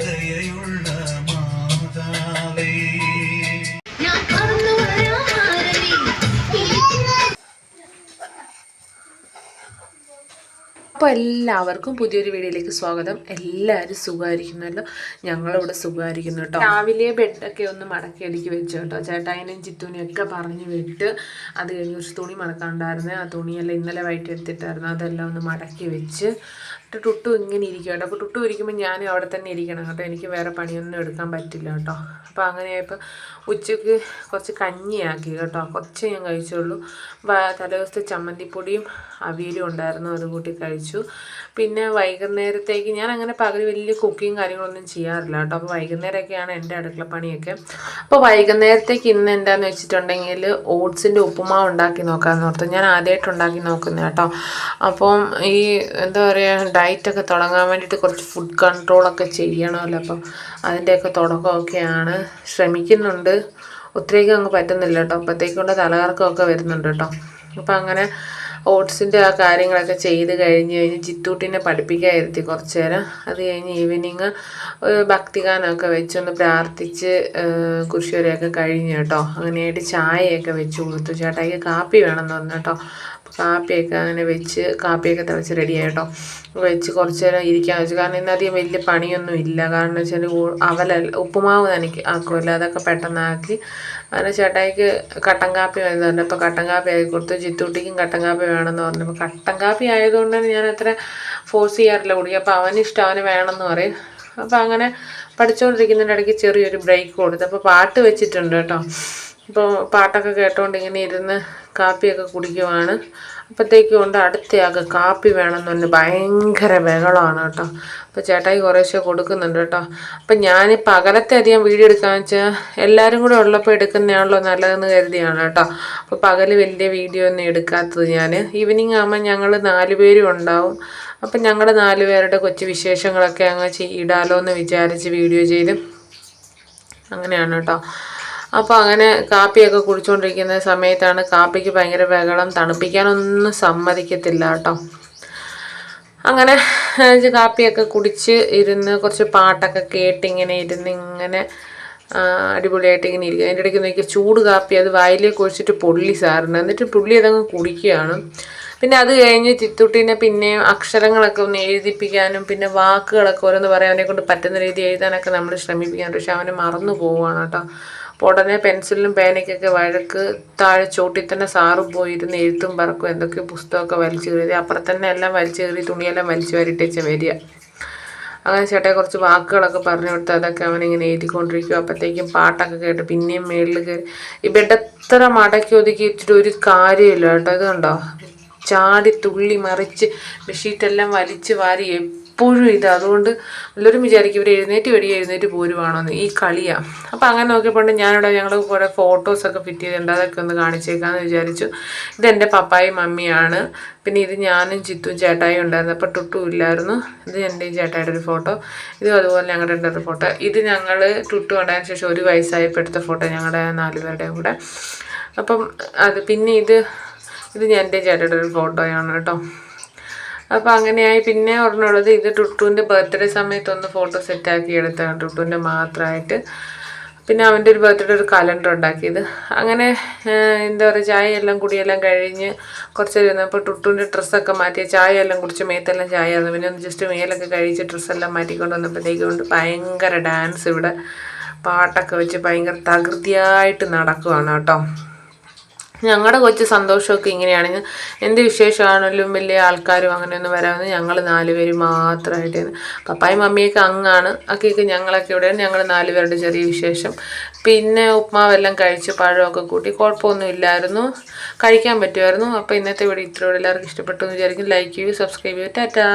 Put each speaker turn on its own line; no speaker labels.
ദയയുള്ള മാതാവേ.
അപ്പോൾ എല്ലാവർക്കും പുതിയൊരു വീഡിയോയിലേക്ക് സ്വാഗതം. എല്ലാവരും സുഖമായിരിക്കുന്നല്ലോ? ഞങ്ങളിവിടെ സുഖമായിരിക്കുന്നു കേട്ടോ. രാവിലെ ബെഡൊക്കെ ഒന്ന് മടക്കി അടുക്കി വെച്ചു കേട്ടോ. ചേട്ടായിനും ചിത്തൂനെയും ഒക്കെ പറഞ്ഞു വിട്ട് അത് കഴിഞ്ഞ് കുറച്ച് തുണി മടക്കാണ്ടായിരുന്നു ആ തുണിയെല്ലാം ഇന്നലെ വൈകിട്ട് എടുത്തിട്ടായിരുന്നു. അതെല്ലാം ഒന്ന് മടക്കി വെച്ച് എന്നിട്ട് ടുട്ടു ഇങ്ങനെ ഇരിക്കും കേട്ടോ. അപ്പോൾ ടുട്ടു ഇരിക്കുമ്പോൾ ഞാനും അവിടെ തന്നെ ഇരിക്കണം കേട്ടോ. എനിക്ക് വേറെ പണിയൊന്നും എടുക്കാൻ പറ്റില്ല കേട്ടോ. അപ്പോൾ അങ്ങനെയായപ്പോൾ ഉച്ചയ്ക്ക് കുറച്ച് കഞ്ഞിയാക്കി കേട്ടോ. കുറച്ച് ഞാൻ കഴിച്ചുള്ളൂ. തലേദിവസത്തെ ചമ്മന്തിപ്പൊടിയും അവിയലും ഉണ്ടായിരുന്നു. അത് കൂട്ടി കഴിച്ചു. പിന്നെ വൈകുന്നേരത്തേക്ക് ഞാൻ അങ്ങനെ പകൽ വലിയ കുക്കിങ് കാര്യങ്ങളൊന്നും ചെയ്യാറില്ല കേട്ടോ. അപ്പോൾ വൈകുന്നേരമൊക്കെയാണ് എന്റെ അടുക്കള പണിയൊക്കെ. അപ്പോൾ വൈകുന്നേരത്തേക്ക് ഇന്ന് എന്താന്ന് വെച്ചിട്ടുണ്ടെങ്കിൽ ഓട്സിന്റെ ഉപ്പുമാവ് ഉണ്ടാക്കി നോക്കാമെന്ന് ഓർത്തു. ഞാൻ ആദ്യമായിട്ട് ഉണ്ടാക്കി നോക്കുന്നത് കേട്ടോ. അപ്പം ഈ എന്താ പറയുക ഡയറ്റൊക്കെ തുടങ്ങാൻ വേണ്ടിയിട്ട് കുറച്ച് ഫുഡ് കൺട്രോളൊക്കെ ചെയ്യണമല്ലോ. അപ്പം അതിന്റെയൊക്കെ തുടക്കമൊക്കെയാണ് ശ്രമിക്കുന്നുണ്ട്. ഒത്തിരിയൊക്കെ അങ്ങ് പറ്റുന്നില്ല കേട്ടോ. അപ്പോഴത്തേക്കുള്ള തലകറക്കമൊക്കെ വരുന്നുണ്ട് കേട്ടോ. അപ്പം അങ്ങനെ ഓട്സിന്റെ ആ കാര്യങ്ങളൊക്കെ ചെയ്ത് കഴിഞ്ഞ് കഴിഞ്ഞ് ചിത്തൂട്ടിനെ പഠിപ്പിക്കാൻ ഇരുത്തി കുറച്ച് നേരം അത് കഴിഞ്ഞ് ഈവനിങ് ഭക്തിഗാനമൊക്കെ വെച്ചൊന്ന് പ്രാർത്ഥിച്ച് കുരിശുവരെയൊക്കെ കഴിഞ്ഞ് കേട്ടോ. അങ്ങനെയായിട്ട് ചായയൊക്കെ വെച്ച് കൊടുത്തു. ചേട്ടായിക്ക് കാപ്പി വേണമെന്ന് പറഞ്ഞു കേട്ടോ. കാപ്പിയൊക്കെ അങ്ങനെ വെച്ച് കാപ്പിയൊക്കെ തിളച്ച് റെഡിയായി കേട്ടോ. വെച്ച് കുറച്ച് നേരം ഇരിക്കാൻ വെച്ചു. കാരണം ഇന്നധികം വലിയ പണിയൊന്നും ഇല്ല. കാരണം വെച്ചാൽ അവല ഉപ്പുമാവ് നനയ്ക്ക് ആക്കുമല്ലോ അതൊക്കെ പെട്ടെന്നാക്കി. അങ്ങനെ ചേട്ടായിക്ക് കട്ടൻ കാപ്പി വരുന്നുണ്ട് അപ്പോൾ കട്ടൻ കാപ്പി ആക്കി കൊടുത്തു. ചിത്തൂട്ടിക്കും കട്ടൻ കാപ്പി വേണമെന്ന് പറഞ്ഞു കട്ടൻ കാപ്പി ആയതുകൊണ്ട് ഞാൻ അത്ര ഫോഴ്സ് ചെയ്യാറില്ല കുടിക്കുക അപ്പോൾ അവന് ഇഷ്ടം അവന് വേണമെന്ന് പറയും. അപ്പോൾ അങ്ങനെ പഠിച്ചുകൊണ്ടിരിക്കുന്നതിന്റെ ഇടയ്ക്ക് ചെറിയൊരു ബ്രേക്ക് കൊടുത്തു. അപ്പോൾ പാട്ട് വെച്ചിട്ടുണ്ട് കേട്ടോ. അപ്പോൾ പാട്ടൊക്കെ കേട്ടുകൊണ്ട് ഇങ്ങനെ ഇരുന്ന് കാപ്പിയൊക്കെ കുടിക്കുവാണ്. അപ്പോഴത്തേക്കും കൊണ്ട് അടുത്തയാൾക്ക് കാപ്പി വേണമെന്ന് പറഞ്ഞ് ഭയങ്കര ബഹളമാണ് കേട്ടോ. അപ്പോൾ ചേട്ടായി കുറേശ്ശെ കൊടുക്കുന്നുണ്ട് കേട്ടോ. അപ്പം ഞാൻ പകലത്തെ അധികം വീഡിയോ എടുക്കാന്ന് വെച്ചാൽ എല്ലാവരും കൂടെ ഉള്ളപ്പോൾ എടുക്കുന്നതാണല്ലോ നല്ലതെന്ന് കരുതിയാണ് കേട്ടോ. അപ്പോൾ പകൽ വലിയ വീഡിയോ ഒന്നും എടുക്കാത്തത് ഞാൻ ഈവനിങ് ആകുമ്പോൾ ഞങ്ങൾ നാല് പേരും ഉണ്ടാവും. അപ്പം ഞങ്ങൾ നാല് പേരുടെ കൊച്ചു വിശേഷങ്ങളൊക്കെ അങ്ങ് ചെയ്യിടാലോ എന്ന് വിചാരിച്ച് വീഡിയോ ചെയ്ത് അങ്ങനെയാണ് കേട്ടോ. അപ്പോൾ അങ്ങനെ കാപ്പിയൊക്കെ കുടിച്ചുകൊണ്ടിരിക്കുന്ന സമയത്താണ് കാപ്പിക്ക് ഭയങ്കര ബഹളം തണുപ്പിക്കാനൊന്നും സമ്മതിക്കത്തില്ല കേട്ടോ. അങ്ങനെ കാപ്പിയൊക്കെ കുടിച്ച് ഇരുന്ന് കുറച്ച് പാട്ടൊക്കെ കേട്ടിങ്ങനെ ഇരുന്ന് ഇങ്ങനെ അടിപൊളിയായിട്ട് ഇങ്ങനെ ഇരിക്കുക അതിന്റെ ഇടയ്ക്ക് നോക്കി ചൂട് കാപ്പി അത് വായിലേ ഒഴിച്ചിട്ട് പൊള്ളി സാറിന്. എന്നിട്ട് പുള്ളി അതങ്ങ് കുടിക്കുകയാണ്. പിന്നെ അത് കഴിഞ്ഞ് ചിത്തുട്ടീനെ പിന്നെ അക്ഷരങ്ങളൊക്കെ ഒന്ന് എഴുതിപ്പിക്കാനും പിന്നെ വാക്കുകളൊക്കെ ഓരോന്ന് പറയാൻ അവനെ കൊണ്ട് പറ്റുന്ന രീതി എഴുതാനൊക്കെ നമ്മൾ ശ്രമിപ്പിക്കാൻ പക്ഷെ അവനെ മറന്നു പോവുകയാണ് കേട്ടോ. ഉടനെ പെൻസിലും പേനയ്ക്കൊക്കെ വഴക്ക് താഴെ ചോട്ടിൽ തന്നെ സാറ് പോയിരുന്ന് എഴുത്തും പറക്കും എന്തൊക്കെ പുസ്തകമൊക്കെ വലിച്ചു കയറി അപ്പുറം തന്നെ എല്ലാം വലിച്ചു കയറി തുണിയെല്ലാം വലിച്ചു വാരിട്ടേച്ച് വരിക. അങ്ങനെ ചേട്ടായി കുറച്ച് വാക്കുകളൊക്കെ പറഞ്ഞു കൊടുത്ത് അതൊക്കെ അവനിങ്ങനെ എഴുതിക്കൊണ്ടിരിക്കും. അപ്പോഴത്തേക്കും പാട്ടൊക്കെ കേട്ട് പിന്നെയും മേളിൽ കയറി. ഈ ബെഡ് എത്ര മടക്കി ഒതുക്കി ഇച്ചിട്ട് ഒരു കാര്യമില്ല കേട്ടോ. ഇതുണ്ടോ ചാടി തുള്ളി മറിച്ച് ബെഡ്ഷീറ്റെല്ലാം വലിച്ച് വാരി എപ്പോഴും ഇത്. അതുകൊണ്ട് എല്ലാവരും വിചാരിക്കും ഇവർ എഴുന്നേറ്റ് വെടി എഴുന്നേറ്റ് പോരുവാണോന്ന്. ഈ കളിയാണ് അപ്പോൾ അങ്ങനെ നോക്കിയപ്പോൾ ഞാനിവിടെ ഞങ്ങൾ കുറേ ഫോട്ടോസൊക്കെ ഫിറ്റ് ചെയ്തിട്ടുണ്ട്. അതൊക്കെ ഒന്ന് കാണിച്ചേക്കാമെന്ന് വിചാരിച്ചു. ഇതെന്റെ പപ്പായും മമ്മിയാണ്. പിന്നെ ഇത് ഞാനും ചിത്തും ചേട്ടായും ഉണ്ടായിരുന്നു. അപ്പോൾ ടുട്ടു ഇല്ലായിരുന്നു. ഇത് എന്റെയും ചേട്ടായുടെ ഒരു ഫോട്ടോ ഇതും അതുപോലെ ഞങ്ങളുടെ ഉണ്ടായിരുന്ന ഫോട്ടോ ഇത് ഞങ്ങൾ ടുട്ടു ഉണ്ടായതിന് ശേഷം ഒരു വയസ്സായപ്പോൾ എടുത്ത ഫോട്ടോ ഞങ്ങളുടെ നാലുപേരുടെയും കൂടെ. അപ്പം അത് പിന്നെ ഇത് ഇത് ഞാൻ എന്റെ ചേട്ടയുടെ ഒരു ഫോട്ടോയാണ് കേട്ടോ. അപ്പോൾ അങ്ങനെയായി. പിന്നെ ഒരെണ്ണമുള്ളത് ഇത് ടുട്ടുവിന്റെ ബർത്ത്ഡേ സമയത്ത് ഒന്ന് ഫോട്ടോ സെറ്റാക്കി എടുത്താണ്. ടുട്ടുവിന്റെ മാത്രമായിട്ട് പിന്നെ അവന്റെ ഒരു ബർത്ത്ഡേ ഒരു കലണ്ടർ ഉണ്ടാക്കിയത്. അങ്ങനെ എന്താ പറയുക ചായ എല്ലാം കുടിയെല്ലാം കഴിഞ്ഞ് കുറച്ച് ഇരുന്നപ്പോൾ ടുട്ടുവിന്റെ ഡ്രസ്സൊക്കെ മാറ്റി ചായ എല്ലാം കുടിച്ച് മേത്തെല്ലാം ചായ ആയിരുന്നു പിന്നെ ഒന്ന് ജസ്റ്റ് മേലൊക്കെ കഴിച്ച് ഡ്രസ്സെല്ലാം മാറ്റിക്കൊണ്ട് വന്നപ്പോഴത്തേക്കും കൊണ്ട് ഭയങ്കര ഡാൻസ് ഇവിടെ. പാട്ടൊക്കെ വെച്ച് ഭയങ്കര തകൃതിയായിട്ട് നടക്കുവാണ് കേട്ടോ. ഞങ്ങളുടെ കൊച്ച് സന്തോഷമൊക്കെ ഇങ്ങനെയാണ്. എന്ത് വിശേഷമാണെങ്കിലും വലിയ ആൾക്കാരും അങ്ങനെയൊന്നും വരാമെന്ന് ഞങ്ങൾ നാലുപേര് മാത്രമായിട്ട് പപ്പായും മമ്മിയൊക്കെ അങ്ങാണ്. അക്കൊക്കെ ഞങ്ങളൊക്കെ ഇവിടെയാണ്. ഞങ്ങൾ നാലുപേരുടെ ചെറിയ വിശേഷം. പിന്നെ ഉപ്മാവെല്ലാം കഴിച്ച് പഴമൊക്കെ കൂട്ടി. കുഴപ്പമൊന്നും ഇല്ലായിരുന്നു. കഴിക്കാൻ പറ്റുമായിരുന്നു. അപ്പോൾ ഇന്നത്തെ വീഡിയോ ഇത്രയോടെ എല്ലാവർക്കും ഇഷ്ടപ്പെട്ടു എന്ന് വിചാരിക്കും ലൈക്ക് ചെയ്യൂ സബ്സ്ക്രൈബ് ചെയ്യൂ. ടാറ്റാ.